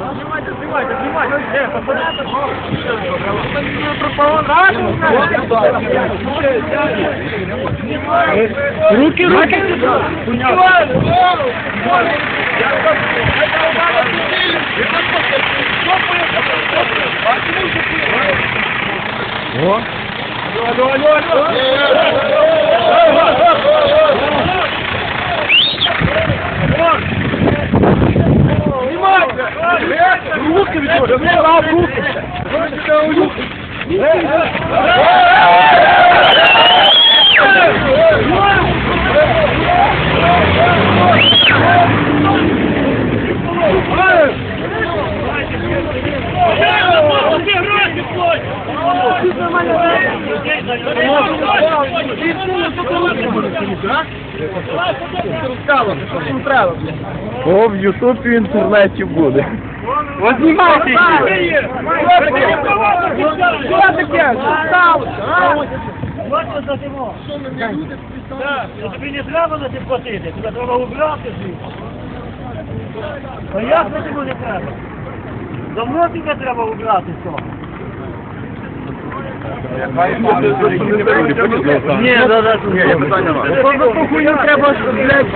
Знімайте, знімайте, знімайте. Е, попадайте. Руки, руки! О! Алло, алло, алло! Руки! Руки! О, в Ютубі в інтернеті буде. Сталося? Бачите, за тимо. Так, тобі не треба на це платити, тебе треба убрати звідси. А як цьому не треба? Давно тебе треба убрати з того. Ні, да, да, ні, я питання вам. За треба, блядь,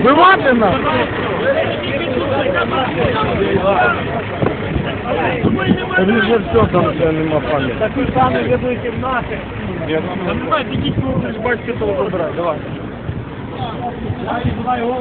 вбивати нас? Він же все там ще нема пам'яті. Такі самі ведуть в наших. Давай, підіть, бачите, того забирай, давай. Я не знаю,